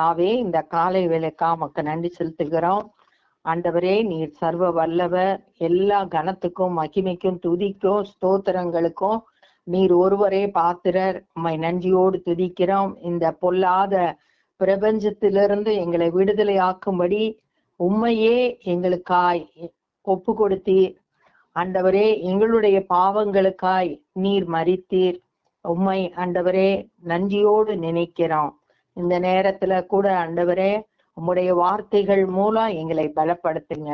ஆவே இந்த காலை வேலைக்கா மக்க நன்றி செலுத்துகிறோம். ஆண்டவரே நீர் சர்வ வல்லவர் எல்லா கனத்துக்கும் மகிமைக்கும் துதிக்கும் ஸ்தோத்திரங்களுக்கும் நீர் ஒருவரே பாத்திரர். உம்மை நன்றியோடு துதிக்கிறோம். இந்த பொல்லாத பிரபஞ்சத்திலிருந்து எங்களை விடுதலையாக்கும்படி உண்மையே எங்களுக்காய் ஒப்பு கொடுத்தீர். ஆண்டவரே எங்களுடைய பாவங்களுக்காய் நீர் மறித்தீர். உம்மை ஆண்டவரே நன்றியோடு நினைக்கிறோம். இந்த நேரத்துல கூட ஆண்டவரே உம்முடைய வார்த்தைகள் மூலம் எங்களை பலப்படுத்துங்க.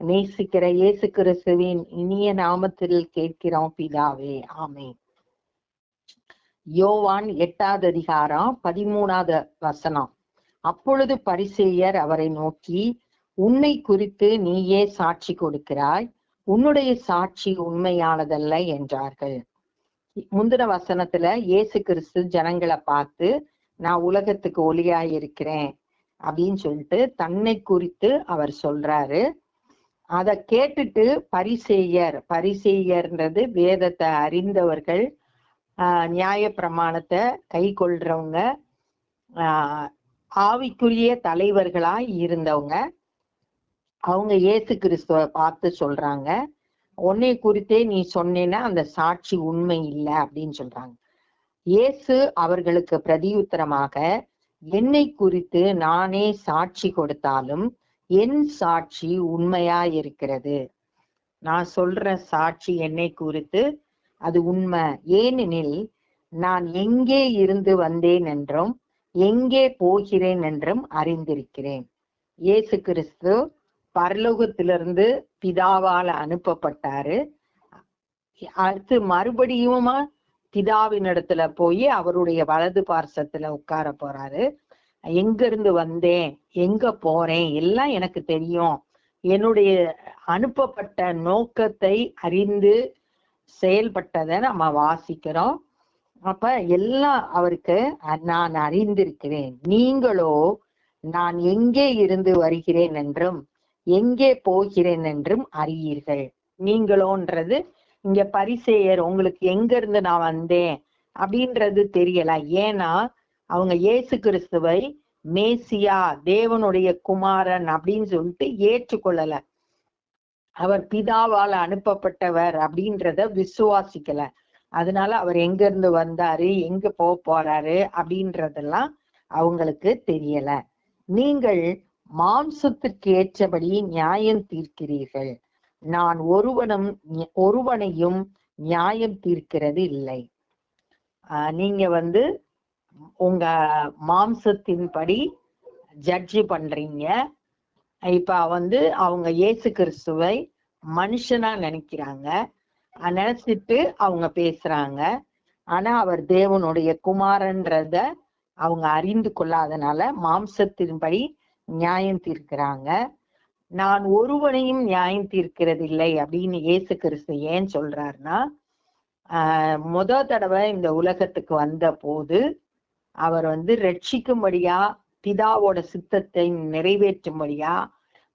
நேசிக்கிற இயேசு கிறிஸ்துவின் இனிய நாமத்தில் கேட்கிறோம் பிதாவே ஆமே யோவான் எட்டாவது அதிகாரம் பதிமூணாவது வசனம். அப்பொழுது பரிசேயர் அவரை நோக்கி உன்னை குறித்து நீயே சாட்சி கொடுக்கிறாய். உன்னுடைய சாட்சி உண்மையானதல்ல என்றார்கள். முந்தின வசனத்துல இயேசு கிறிஸ்து ஜனங்களை பார்த்து நான் உலகத்துக்கு ஒளியாய் இருக்கிறேன் அப்படின்னு சொல்லிட்டு தன்னை குறித்து அவர் சொல்றாரு. அத கேட்டுட்டு பரிசெய்யர் பரிசெய்யர்ன்றது வேதத்தை அறிந்தவர்கள் நியாய பிரமாணத்தை கை கொள்றவங்க ஆவிக்குரிய தலைவர்களாய் இருந்தவங்க அவங்க இயேசு கிறிஸ்துவ பார்த்து சொல்றாங்க. உன்னை குறித்தே நீ சொன்னேன்னா அந்த சாட்சி உண்மை இல்லை அப்படின்னு சொல்றாங்க. இயேசு அவர்களுக்கு பிரதியுத்தரமாக என்னை குறித்து நானே சாட்சி கொடுத்தாலும் என் சாட்சி உண்மையா இருக்கிறது நான் சொல்ற சாட்சி என்னை குறித்து அது உண்மை. ஏனெனில் நான் எங்கே இருந்து வந்தேன் என்றும் எங்கே போகிறேன் என்றும் அறிந்திருக்கிறேன். இயேசு கிறிஸ்து பரலோகத்திலிருந்து பிதாவால அனுப்பப்பட்டாரு. அடுத்து மறுபடியும் பிதாவின் இடத்துல போய் அவருடைய வலது பார்சத்துல உட்கார போறாரு. எங்க இருந்து வந்தேன்? எங்க போறேன்? எல்லாம் எனக்கு தெரியும். என்னுடைய அனுப்பப்பட்ட நோக்கத்தை அறிந்து செயல்பட்டதை நம்ம வாசிக்கிறோம். அப்ப எல்லாம் அவருக்கு நான் அறிந்திருக்கிறேன். நீங்களோ நான் எங்கே இருந்து வருகிறேன் என்றும் எங்கே போகிறேன் என்றும் அறியீர்கள். நீங்களோன்றது இங்க பரிசேயர் உங்களுக்கு எங்க இருந்து நான் வந்தேன் அப்படின்றது தெரியல. ஏன்னா அவங்க இயேசு கிறிஸ்துவை மேசியா தேவனுடைய குமாரன் அப்படின்னு சொல்லிட்டு ஏற்றுக்கொள்ளல. அவர் பிதாவால் அனுப்பப்பட்டவர் அப்படின்றத விசுவாசிக்கல. அதனால அவர் எங்க இருந்து வந்தாரு எங்க போக போறாரு அப்படின்றதெல்லாம் அவங்களுக்கு தெரியல. நீங்கள் மாம்சத்திற்கு ஏற்றபடி நியாயம் தீர்க்கிறீர்கள். நான் ஒருவனும் ஒருவனையும் நியாயம் தீர்க்கிறது இல்லை. நீங்க வந்து உங்க மாம்சத்தின்படி ஜட்ஜி பண்றீங்க. இப்ப வந்து அவங்க இயேசு கிறிஸ்துவை மனுஷனா நினைக்கிறாங்க. நினைச்சிட்டு அவங்க பேசுறாங்க. ஆனா அவர் தேவனுடைய குமாரன்றத அவங்க அறிந்து கொள்ளாதனால மாம்சத்தின்படி நியாயம் தீர்க்கிறாங்க. நான் ஒருவனையும் நியாயம் தீர்க்கிறதில்லை அப்படின்னு இயேசு கிறிஸ்து ஏன் சொல்றாருன்னா முத தடவை இந்த உலகத்துக்கு வந்த போது அவர் வந்து ரட்சிக்கும்படியா பிதாவோட சித்தத்தை நிறைவேற்றும்படியா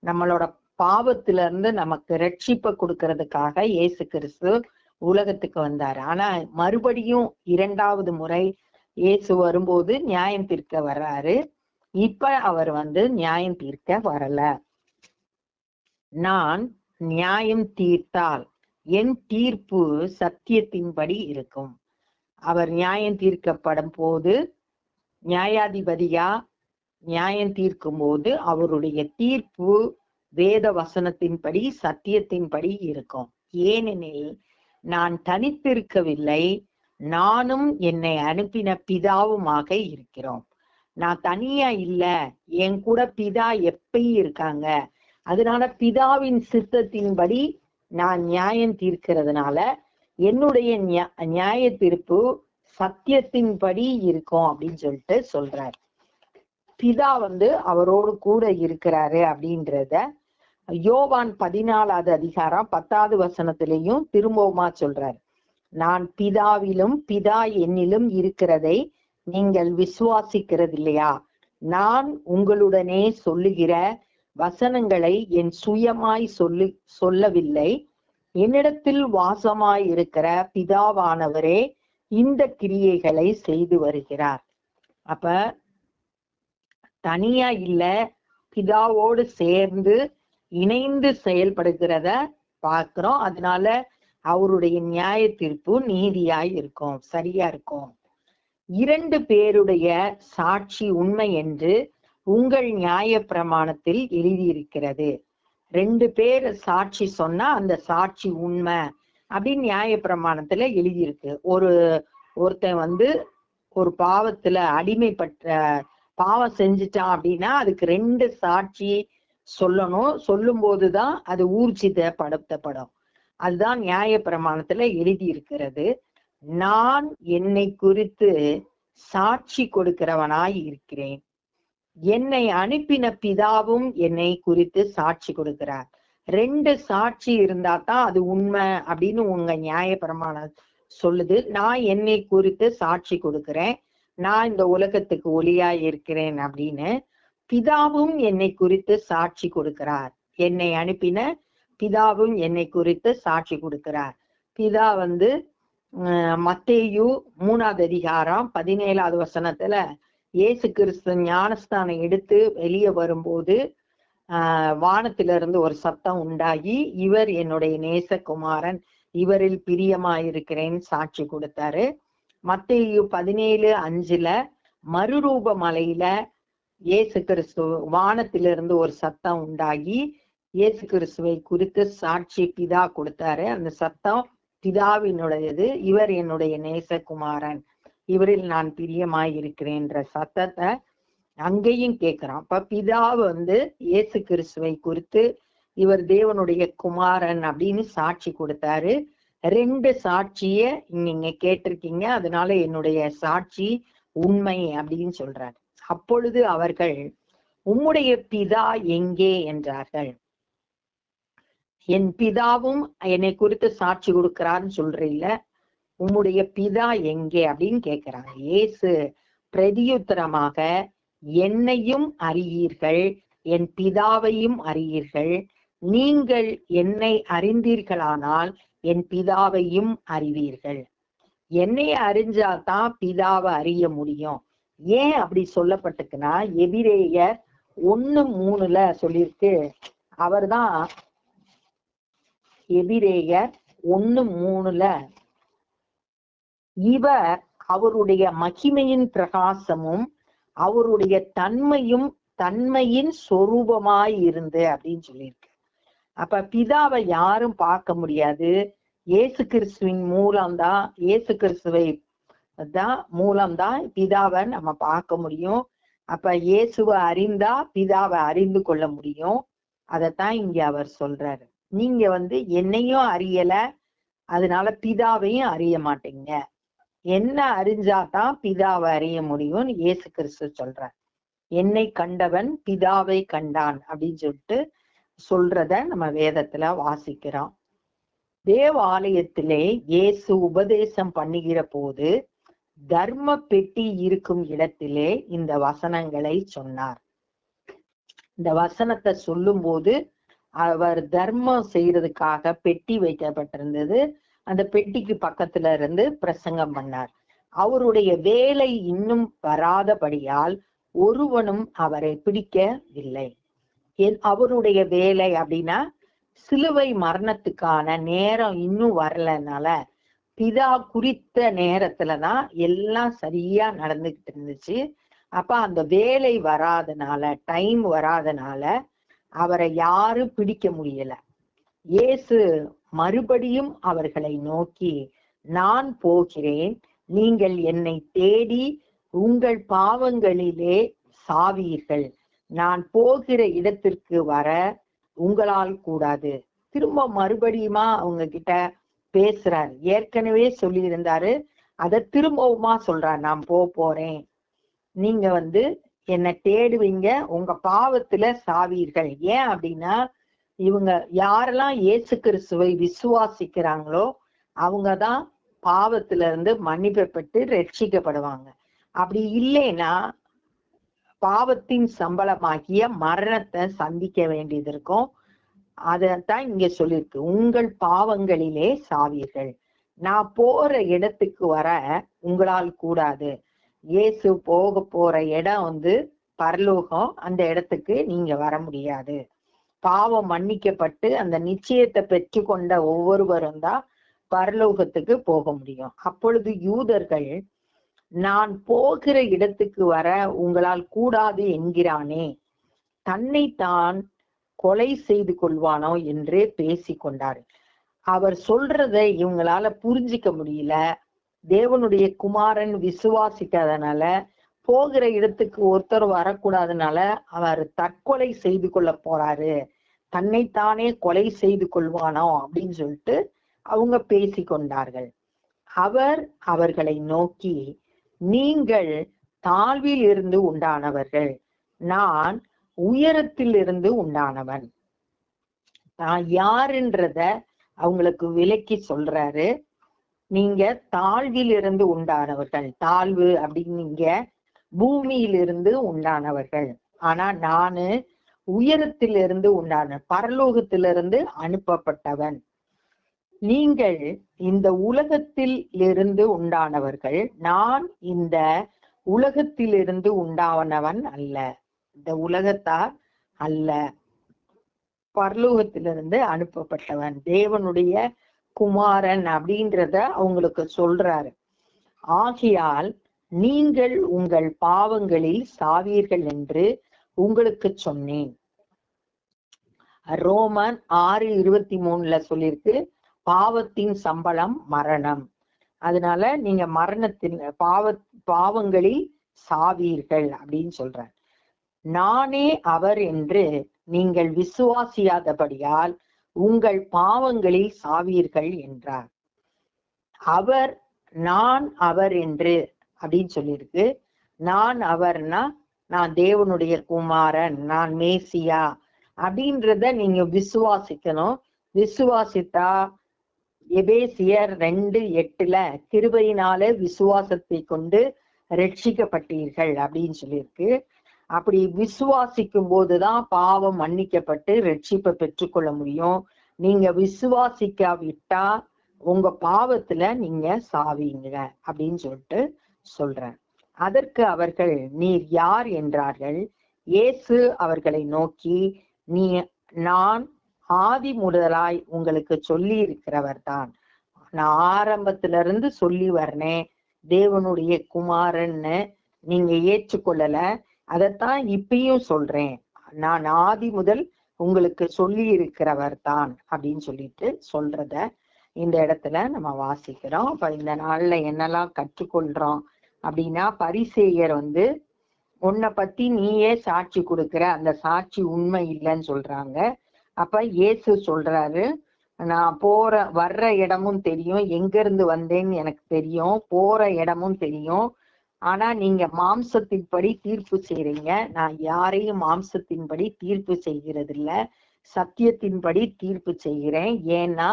நம்மளோட பாவத்துல இருந்து நமக்கு ரட்சிப்பை கொடுக்கறதுக்காக இயேசு கிறிஸ்து உலகத்துக்கு வந்தார். ஆனா மறுபடியும் இரண்டாவது முறை இயேசு வரும்போது நியாயம் தீர்க்க வர்றாரு. இப்ப அவர் வந்து நியாயம் தீர்க்க வரல. நான் நியாயம் தீர்த்தால் என் தீர்ப்பு சத்தியத்தின்படி இருக்கும். அவர் நியாயம் தீர்க்கப்படும் போது நியாயாதிபதியா? நியாயம் தீர்க்கும் போது அவருடைய தீர்ப்பு வேத வசனத்தின்படி சத்தியத்தின்படி இருக்கும். ஏனெனில் நான் தனித்திருக்கவில்லை நானும் என்னை அனுப்பின பிதாவுமாக இருக்கிறோம். நான் தனியா இல்ல என் கூட பிதா எப்பயும் இருக்காங்க. அதனால பிதாவின் சித்தத்தின்படி நான் நியாயம் தீர்க்கிறதுனால என்னுடைய நியாய தீர்ப்பு சத்தியத்தின்படி இருக்கும் அப்படின்னு சொல்லிட்டு சொல்றார். பிதா வந்து அவரோடு கூட இருக்கிறாரு அப்படின்றத யோவான் பதினாலாவது அதிகாரம் பத்தாவது வசனத்திலையும் திரும்பவுமா சொல்றார். நான் பிதாவிலும் பிதா என்னிலும் இருக்கிறதை நீங்கள் விசுவாசிக்கிறது இல்லையா நான் உங்களுடனே சொல்லுகிற வசனங்களை என் சுயமாய் சொல்லு சொல்லவில்லை. என்னிடத்தில் வாசமாய் இருக்கிற பிதாவானவரே இந்த கிரியைகளை செய்து வருகிறார். அப்ப தனியா இல்ல பிதாவோடு சேர்ந்து இணைந்து செயல்படுகிறத பார்க்கிறோம். அதனால அவருடைய நியாய தீர்ப்பு நீதியாய் இருக்கும் சரியா இருக்கும். இரண்டு பேருடைய சாட்சி உண்மை என்று உங்கள் நியாய பிரமாணத்தில் எழுதியிருக்கிறது. ரெண்டு பேர் சாட்சி சொன்னா அந்த சாட்சி உண்மை அப்படின்னு நியாய பிரமாணத்துல எழுதியிருக்கு. ஒரு ஒருத்தன் வந்து ஒரு பாவத்துல அடிமைப்பட்ட பாவம் செஞ்சுட்டான் அப்படின்னா அதுக்கு ரெண்டு சாட்சி சொல்லணும். சொல்லும் போதுதான் அது ஊர்ஜிதப்படுத்தப்படும். அதுதான் நியாய பிரமாணத்துல எழுதி இருக்கிறது நான் என்னை குறித்து சாட்சி கொடுக்கிறவனாய் இருக்கிறேன். என்னை அனுப்பின பிதாவும் என்னை குறித்து சாட்சி கொடுக்கிறார். ரெண்டு சாட்சி இருந்தா தான் அது உண்மை அப்படின்னு உங்க நியாய பிரமாணம் சொல்லுது. நான் என்னை குறித்து சாட்சி கொடுக்கிறேன். நான் இந்த உலகத்துக்கு ஒளியா இருக்கிறேன் அப்படின்னு பிதாவும் என்னை குறித்து சாட்சி கொடுக்கிறார். என்னை அனுப்பின பிதாவும் என்னை குறித்து சாட்சி கொடுக்கிறார். பிதா வந்து மத்தேயு மூணாவது அதிகாரம் பதினேழாவது வசனத்துல இயேசு கிறிஸ்து ஞானஸ்தானம் எடுத்து வெளியே வரும்போது ஆஹ் வானத்திலிருந்து ஒரு சத்தம் உண்டாகி இவர் என்னுடைய நேசகுமாரன் இவரில் பிரியமாயிருக்கிறேன்னு சாட்சி கொடுத்தாரு. மத்திய பதினேழு அஞ்சுல மறுரூப மலையில இயேசு கிறிஸ்து வானத்திலிருந்து ஒரு சத்தம் உண்டாகி இயேசு கிறிஸ்துவை குறித்து சாட்சி பிதா கொடுத்தாரு. அந்த சத்தம் பிதாவினுடையது இவர் என்னுடைய நேசகுமாரன். இவரில் நான் பிரியமாயிருக்கிறேன்ற சத்தத்தை அங்கேயும் கேட்கிறான். அப்ப பிதா வந்து இயேசு கிறிஸ்துவை குறித்து இவர் தேவனுடைய குமாரன் அப்படின்னு சாட்சி கொடுத்தாரு. ரெண்டு சாட்சிய நீங்க கேட்டிருக்கீங்க. அதனால என்னுடைய சாட்சி உண்மை அப்படின்னு சொல்றாரு. அப்பொழுது அவர்கள் உம்முடைய பிதா எங்கே? என்றார்கள். என் பிதாவும் என்னை குறித்து சாட்சி கொடுக்கிறான்னு சொல்றீல்ல. உம்முடைய பிதா எங்கே அப்படின்னு கேக்குறாங்க. ஏசு பிரதியுத்தரமாக என்னையும் அறியீர்கள் என் பிதாவையும் அறியீர்கள். நீங்கள் என்னை அறிந்தீர்களானால் என் பிதாவையும் அறிவீர்கள். என்னை அறிஞ்சாதான் பிதாவை அறிய முடியும். ஏன் அப்படி சொல்லப்பட்டிருக்குன்னா எபிரேயர் ஒண்ணு மூணுல சொல்லியிருக்கு. அவர்தான் எபிரேயர் ஒண்ணு மூணுல இவர் அவருடைய மகிமையின் பிரகாசமும் அவருடைய தன்மையும் தன்மையின் சொரூபமாய் இருந்து அப்படின்னு சொல்லியிருக்கு. அப்ப பிதாவை யாரும் பார்க்க முடியாது. இயேசு கிறிஸ்துவின் மூலம்தான் இயேசு கிறிஸ்துவை தான் மூலம்தான் பிதாவை நம்ம பார்க்க முடியும். அப்ப இயேசுவை அறிந்தா பிதாவை அறிந்து கொள்ள முடியும். அதைத்தான் இங்க அவர் சொல்றாரு. நீங்க வந்து என்னையும் அறியல. அதனால பிதாவையும் அறிய மாட்டீங்க. என்ன அறிஞ்சாதான் பிதாவை அறிய முடியும்னு இயேசு கிறிஸ்து சொல்றார். என்னை கண்டவன் பிதாவை கண்டான் அப்படின்னு சொல்லிட்டு சொல்றத நம்ம வேதத்துல வாசிக்கிறோம். தேவாலயத்திலே இயேசு உபதேசம் பண்ணுகிற போது தர்ம பெட்டி இருக்கும் இடத்திலே இந்த வசனங்களை சொன்னார். இந்த வசனத்தை சொல்லும் போது அவர் தர்மம் செய்யறதுக்காக பெட்டி வைக்கப்பட்டிருந்தது. அந்த பெட்டிக்கு பக்கத்துல இருந்து பிரசங்கம் பண்ணார். அவருடைய வேலை இன்னும் வராதபடியால் ஒருவனும் அவரை பிடிக்கவில்லை. அவருடைய வேலை அப்படின்னா சிலுவை மரணத்துக்கான நேரம் இன்னும் வரலனால பிதா குறித்த நேரத்துலதான் எல்லாம் சரியா நடந்துகிட்டு இருந்துச்சு. அப்ப அந்த வேலை வராதனால டைம் வராதனால அவரை யாரும் பிடிக்க முடியல. இயேசு மறுபடியும் அவர்களை நோக்கி நான் போகிறேன். நீங்கள் என்னை தேடி உங்கள் பாவங்களிலே சாவீர்கள். நான் போகிற இடத்திற்கு வர உங்களால் கூடாது. திரும்ப மறுபடியுமா அவங்க கிட்ட பேசுறாரு. ஏற்கனவே சொல்லி இருந்தாரு அத திரும்பவுமா சொல்றார். நான் போ போறேன். நீங்க வந்து என்னை தேடுவீங்க. உங்க பாவத்துல சாவீர்கள். ஏன் அப்படின்னா இவங்க யாரெல்லாம் இயேசு கிறிஸ்துவை விசுவாசிக்கிறாங்களோ அவங்க தான் பாவத்துல இருந்து மன்னிப்பப்பட்டு ரட்சிக்கப்படுவாங்க அப்படி இல்லைன்னா பாவத்தின் சம்பளமாகிய மரணத்தை சந்திக்க வேண்டியது இருக்கும். அதத்தான் இங்க சொல்லியிருக்கு. உங்கள் பாவங்களிலே சாவீர்கள். நான் போற இடத்துக்கு வர உங்களால் கூடாது. இயேசு போக போற இடம் வந்து பரலோகம். அந்த இடத்துக்கு நீங்க வர முடியாது. பாவம் மன்னிக்கப்பட்டு அந்த நிச்சயத்தை பெற்றுக்கொண்ட ஒவ்வொருவரும் தான் பரலோகத்துக்கு போக முடியும். அப்பொழுது யூதர்கள் நான் போகிற இடத்துக்கு வர உங்களால் கூடாது என்கிறானே தன்னைத்தான் கொலை செய்து கொள்வானோ? என்றே பேசி கொண்டார் அவர் சொல்றதை இவங்களால புரிஞ்சிக்க முடியல. தேவனுடைய குமாரன் விசுவாசிக்காதனால போகிற இடத்துக்கு ஒருத்தர் வரக்கூடாதனால அவர் தற்கொலை செய்து கொள்ள போறாரு. தன்னைத்தானே கொலை செய்து கொள்வானோ அப்படின்னு சொல்லிட்டு அவங்க பேசி கொண்டார்கள். அவர் அவர்களை நோக்கி நீங்கள் தாழ்வில் இருந்து உண்டானவர்கள். நான் உயரத்தில் இருந்து உண்டானவன். நான் யாருன்றத அவங்களுக்கு விலக்கி சொல்றாரு. நீங்க தாழ்வில் இருந்து உண்டானவர்கள். தாழ்வு அப்படின்னீங்க பூமியிலிருந்து உண்டானவர்கள். ஆனா நானு உயரத்திலிருந்து உண்டான பரலோகத்திலிருந்து அனுப்பப்பட்டவன். நீங்கள் இந்த உலகத்தில் இருந்து உண்டானவர்கள். நான் இந்த உலகத்திலிருந்து உண்டானவன் அல்ல. இந்த உலகத்தார் அல்ல. பரலோகத்திலிருந்து அனுப்பப்பட்டவன். தேவனுடைய குமாரன் அப்படின்றத அவங்களுக்கு சொல்றாரு. ஆகையால் நீங்கள் உங்கள் பாவங்களில் சாவீர்கள் என்று உங்களுக்கு சொன்னேன். ரோமன் ஆறு இருபத்தி மூணுல சொல்லியிருக்கு பாவத்தின் சம்பளம் மரணம். அதனால நீங்க மரணத்தின் பாவ பாவங்களில் சாவீர்கள் அப்படின்னு சொல்றார். நானே அவர் என்று நீங்கள் விசுவாசியாதபடியால் உங்கள் பாவங்களில் சாவீர்கள் என்றார். அவர் நான் அவர் என்று அப்படின்னு சொல்லியிருக்கு. நான் அவர்னா நான் தேவனுடைய குமாரன் நான் மேசியா அப்படின்றத நீங்க விசுவாசிக்கணும். விசுவாசித்தா எபேசியர் ரெண்டு எட்டுல கிருபையினால விசுவாசத்தை கொண்டு ரட்சிக்கப்பட்டீர்கள் அப்படின்னு சொல்லியிருக்கு. அப்படி விசுவாசிக்கும் போதுதான் பாவம் மன்னிக்கப்பட்டு ரட்சிப்பை பெற்றுக்கொள்ள முடியும். நீங்க விசுவாசிக்காவிட்டா உங்க பாவத்துல நீங்க சாவீங்க அப்படின்னு சொல்லிட்டு சொல்றேன். அதற்கு அவர்கள் நீர் யார் என்றார்கள்? இயேசு அவர்களை நோக்கி நீ நான் ஆதி முதலாய் உங்களுக்கு சொல்லி இருக்கிறவர் தான். நான் ஆரம்பத்துல இருந்து சொல்லி வர்றேன் தேவனுடைய குமாரன்னு நீங்க ஏற்றுக்கொள்ளல. அதைத்தான் இப்பயும் சொல்றேன். நான் ஆதி முதல் உங்களுக்கு சொல்லி இருக்கிறவர் தான் அப்படின்னு சொல்லிட்டு சொல்றத இந்த இடத்துல நம்ம வாசிக்கிறோம். அப்ப இந்த நாள்ல என்னெல்லாம் கற்றுக்கொள்றோம் அப்படின்னா பரிசேயர் வந்து உன்னை பத்தி நீயே சாட்சி கொடுக்கிற அந்த சாட்சி உண்மை இல்லைன்னு சொல்றாங்க. அப்ப இயேசு சொல்றாரு நான் போற வர்ற இடமும் தெரியும். எங்க இருந்து வந்தேன்னு எனக்கு தெரியும். போற இடமும் தெரியும். ஆனா நீங்க மாம்சத்தின்படி தீர்ப்பு செய்றீங்க. நான் யாரையும் மாம்சத்தின்படி தீர்ப்பு செய்கிறது இல்ல சத்தியத்தின்படி தீர்ப்பு செய்கிறேன். ஏன்னா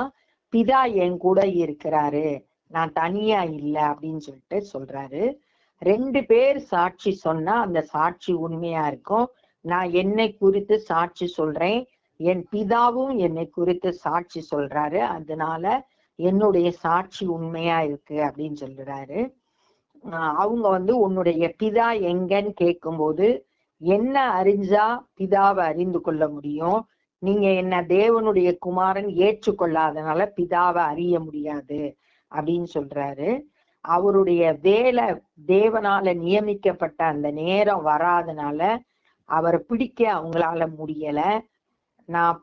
பிதா என் கூட இருக்கிறாரு. நான் தனியா இல்லை அப்படின்னு சொல்லிட்டு சொல்றாரு. ரெண்டு பேர் சாட்சி சொன்னா அந்த சாட்சி உண்மையா இருக்கும். நான் என்னை குறித்து சாட்சி சொல்றேன். என் பிதாவும் என்னை குறித்து சாட்சி சொல்றாரு. அதனால என்னுடைய சாட்சி உண்மையா இருக்கு அப்படின்னு சொல்றாரு. அவங்க வந்து உன்னுடைய பிதா எங்கன்னு கேட்கும்போது என்ன அறிஞ்சா பிதாவை அறிந்து கொள்ள முடியும்? நீங்க என்ன தேவனுடைய குமாரன் ஏற்றுக்கொள்ளாதனால பிதாவை அறிய முடியாது அப்படின்னு சொல்றாரு. அவருடைய வேலை தேவனால நியமிக்கப்பட்ட அந்த நேரம் வராதனால அவரை பிடிக்க அவங்களால முடியல. நான்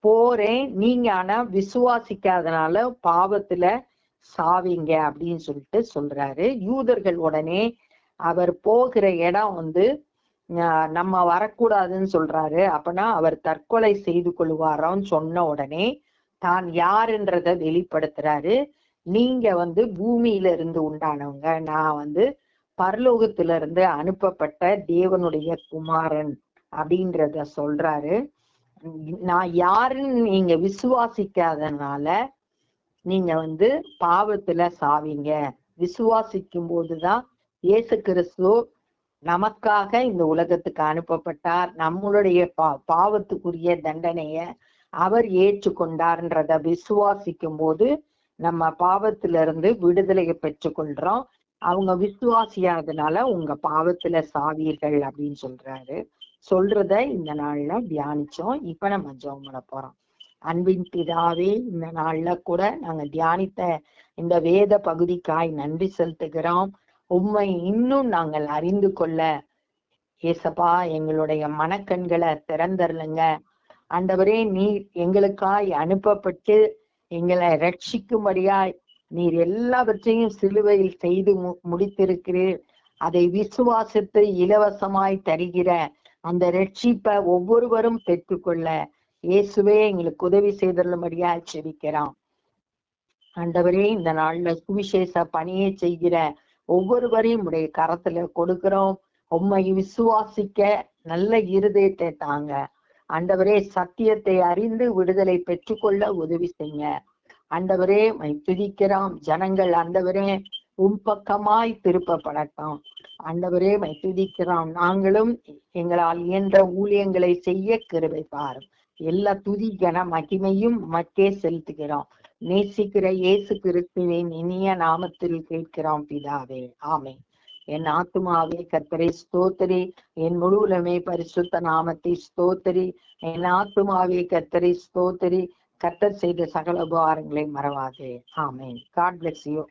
போறேன் நீங்க ஆனா விசுவாசிக்காதனால பாவத்துல சாவீங்க அப்படின்னு சொல்லிட்டு சொல்றாரு. யூதர்கள் உடனே அவர் போகிற இடம் வந்து நம்ம வரக்கூடாதுன்னு சொல்றாரு. அப்பனா அவர் தற்கொலை செய்து கொள்வாரான்னு சொன்ன உடனே தான் யாருன்றத வெளிப்படுத்துறாரு. நீங்க வந்து பூமியில இருந்து உண்டானவங்க. நான் வந்து பரலோகத்துல இருந்து அனுப்பப்பட்ட தேவனுடைய குமாரன் அப்படின்றத சொல்றாரு. நான் யாருன்னு நீங்க விசுவாசிக்காதனால நீங்க வந்து பாவத்துல சாவீங்க. விசுவாசிக்கும் போதுதான் இயேசு கிறிஸ்துவ நமக்காக இந்த உலகத்துக்கு அனுப்பப்பட்டார். நம்மளுடைய பா பாவத்துக்குரிய தண்டனைய அவர் ஏற்றுக்கொண்டார்ன்றத விசுவாசிக்கும் போது நம்ம பாவத்திலிருந்து விடுதலையை பெற்றுக்கொள்றோம். அவங்க விசுவாசியாதனால உங்க பாவத்துல சாவீர்கள் அப்படின்னு சொல்றாரு. சொல்றத இந்த நாள்ல தியானிச்சோம். இப்ப நம்ம ஜெபம் பண்ண போறோம். அன்பின் பிதாவே இந்த நாள்ல கூட நாங்க தியானித்த இந்த வேத பகுதிக்காய் நன்றி செலுத்துகிறோம். உண்மை இன்னும் நாங்கள் அறிந்து கொள்ள. ஏசப்பா எங்களுடைய மனக்கண்களை திறந்தருளுங்க. ஆண்டவரே நீர் எங்களுக்காய் அனுப்பப்பட்டு எங்களை ரட்சிக்கும்படியாய் நீர் எல்லாவற்றையும் சிலுவையில் செய்து மு- முடித்திருக்கிறீர். அதை விசுவாசித்து இலவசமாய் தருகிற அந்த ரட்சிப்பை ஒவ்வொருவரும் பெற்றுக்கொள்ள இயேசுவே எங்களுக்கு உதவி செய்தருளும்படியாய் செபிக்கிறோம். ஆண்டவரே இந்த நாள்ல சுவிசேஷ பணியை செய்கிற ஒவ்வொருவரையும் உடைய கரத்துல கொடுக்கிறோம். உம்மை விசுவாசிக்க நல்ல இருதயத்தை தாங்க. ஆண்டவரே சத்தியத்தை அறிந்து விடுதலை பெற்றுக்கொள்ள உதவி செய்யுங்க. ஆண்டவரே மை துதிக்கிறோம். ஜனங்கள் ஆண்டவரே உம் பக்கமாய் திருப்பப்படட்டும். ஆண்டவரே மை துதிக்கிறோம். நாங்களும் எங்களால் இயன்ற ஊழியங்களை செய்ய கிருபை பாரும். எல்லா துதி கன மகிமையும் மக்கே செலுத்துகிறோம். நேசிக்கிற இயேசு கிறிஸ்துவின் இனிய நாமத்தில் கேட்கிறோம் பிதாவே. ஆமே என் ஆத்துமாவே கத்தரை ஸ்தோத்திரி. என் முழுவலுமே பரிசுத்த நாமத்தை ஸ்தோத்திரி. என் ஆத்துமாவே கத்தரை ஸ்தோத்திரி. கத்தர் செய்த சகல உபகாரங்களை மறவாதே. ஆமே காட் bless யூ